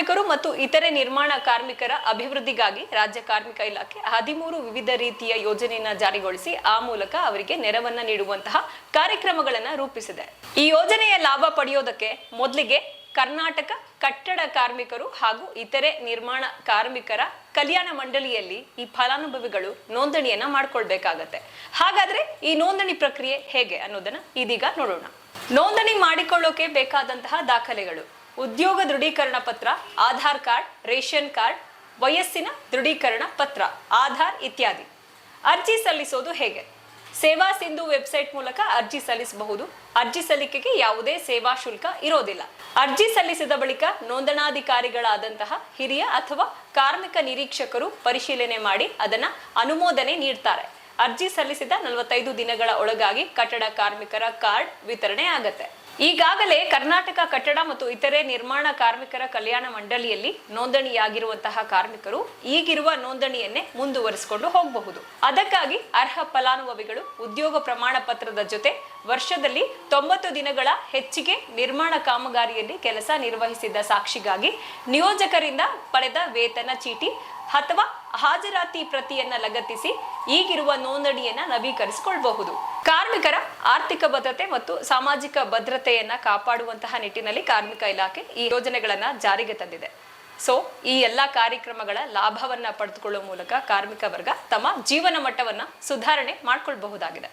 ಕಾರ್ಮಿಕರು ಮತ್ತು ಇತರೆ ನಿರ್ಮಾಣ ಕಾರ್ಮಿಕರ ಅಭಿವೃದ್ಧಿಗಾಗಿ ರಾಜ್ಯ ಕಾರ್ಮಿಕ ಇಲಾಖೆ ಹದಿಮೂರು ವಿವಿಧ ರೀತಿಯ ಯೋಜನೆಯನ್ನ ಜಾರಿಗೊಳಿಸಿ ಆ ಮೂಲಕ ಅವರಿಗೆ ನೆರವನ್ನ ನೀಡುವಂತಹ ಕಾರ್ಯಕ್ರಮಗಳನ್ನ ರೂಪಿಸಿದೆ. ಈ ಯೋಜನೆಯ ಲಾಭ ಪಡೆಯೋದಕ್ಕೆ ಮೊದಲಿಗೆ ಕರ್ನಾಟಕ ಕಟ್ಟಡ ಕಾರ್ಮಿಕರು ಹಾಗೂ ಇತರೆ ನಿರ್ಮಾಣ ಕಾರ್ಮಿಕರ ಕಲ್ಯಾಣ ಮಂಡಳಿಯಲ್ಲಿ ಈ ಫಲಾನುಭವಿಗಳು ನೋಂದಣಿಯನ್ನ ಮಾಡ್ಕೊಳ್ಬೇಕಾಗತ್ತೆ. ಹಾಗಾದ್ರೆ ಈ ನೋಂದಣಿ ಪ್ರಕ್ರಿಯೆ ಹೇಗೆ ಅನ್ನೋದನ್ನ ಇದೀಗ ನೋಡೋಣ. ನೋಂದಣಿ ಮಾಡಿಕೊಳ್ಳೋಕೆ ಬೇಕಾದಂತಹ ದಾಖಲೆಗಳು. ಉದ್ಯೋಗ ದೃಢೀಕರಣ ಪತ್ರ, ಆಧಾರ್ ಕಾರ್ಡ್, ರೇಷನ್ ಕಾರ್ಡ್, ವಯಸ್ಸಿನ ದೃಢೀಕರಣ ಪತ್ರ, ಆಧಾರ್ ಇತ್ಯಾದಿ. ಅರ್ಜಿ ಸಲ್ಲಿಸೋದು ಹೇಗೆ? ಸೇವಾ ಸಿಂಧು ವೆಬ್ಸೈಟ್ ಮೂಲಕ ಅರ್ಜಿ ಸಲ್ಲಿಸಬಹುದು. ಅರ್ಜಿ ಸಲ್ಲಿಕೆಗೆ ಯಾವುದೇ ಸೇವಾ ಶುಲ್ಕ ಇರೋದಿಲ್ಲ. ಅರ್ಜಿ ಸಲ್ಲಿಸಿದ ಬಳಿಕ ನೋಂದಣಾಧಿಕಾರಿಗಳಾದಂತಹ ಹಿರಿಯ ಅಥವಾ ಕಾರ್ಮಿಕ ನಿರೀಕ್ಷಕರು ಪರಿಶೀಲನೆ ಮಾಡಿ ಅದನ್ನ ಅನುಮೋದನೆ ನೀಡ್ತಾರೆ. ಅರ್ಜಿ ಸಲ್ಲಿಸಿದ ನಲವತ್ತೈದು ದಿನಗಳ ಒಳಗಾಗಿ ಕಟ್ಟಡ ಕಾರ್ಮಿಕರ ಕಾರ್ಡ್ ವಿತರಣೆ ಆಗತ್ತೆ. ಈಗಾಗಲೇ ಕರ್ನಾಟಕ ಕಟ್ಟಡ ಮತ್ತು ಇತರೆ ನಿರ್ಮಾಣ ಕಾರ್ಮಿಕರ ಕಲ್ಯಾಣ ಮಂಡಳಿಯಲ್ಲಿ ನೋಂದಣಿಯಾಗಿರುವಂತಹ ಕಾರ್ಮಿಕರು ಈಗಿರುವ ನೋಂದಣಿಯನ್ನೇ ಮುಂದುವರಿಸಿಕೊಂಡು ಹೋಗಬಹುದು. ಅದಕ್ಕಾಗಿ ಅರ್ಹ ಫಲಾನುಭವಿಗಳು ಉದ್ಯೋಗ ಪ್ರಮಾಣ ಪತ್ರದ ಜೊತೆ ವರ್ಷದಲ್ಲಿ ತೊಂಬತ್ತು ದಿನಗಳ ಹೆಚ್ಚಿಗೆ ನಿರ್ಮಾಣ ಕಾಮಗಾರಿಯಲ್ಲಿ ಕೆಲಸ ನಿರ್ವಹಿಸಿದ ಸಾಕ್ಷಿಗಾಗಿ ನಿಯೋಜಕರಿಂದ ಪಡೆದ ವೇತನ ಚೀಟಿ ಅಥವಾ ಹಾಜರಾತಿ ಪ್ರತಿಯನ್ನ ಲಗತ್ತಿಸಿ ಈಗಿರುವ ನೋಂದಣಿಯನ್ನ ನವೀಕರಿಸಿಕೊಳ್ಳಬಹುದು ಕಾರ್ಮಿಕರ ಆರ್ಥಿಕ ಭದ್ರತೆ ಮತ್ತು ಸಾಮಾಜಿಕ ಭದ್ರತೆಯನ್ನ ಕಾಪಾಡುವಂತಹ ನಿಟ್ಟಿನಲ್ಲಿ ಕಾರ್ಮಿಕ ಇಲಾಖೆ ಈ ಯೋಜನೆಗಳನ್ನ ಜಾರಿಗೆ ತಂದಿದೆ. ಸೊ ಈ ಎಲ್ಲಾ ಕಾರ್ಯಕ್ರಮಗಳ ಲಾಭವನ್ನ ಪಡೆದುಕೊಳ್ಳುವ ಮೂಲಕ ಕಾರ್ಮಿಕ ವರ್ಗ ತಮ್ಮ ಜೀವನ ಮಟ್ಟವನ್ನ ಸುಧಾರಣೆ ಮಾಡ್ಕೊಳ್ಬಹುದಾಗಿದೆ.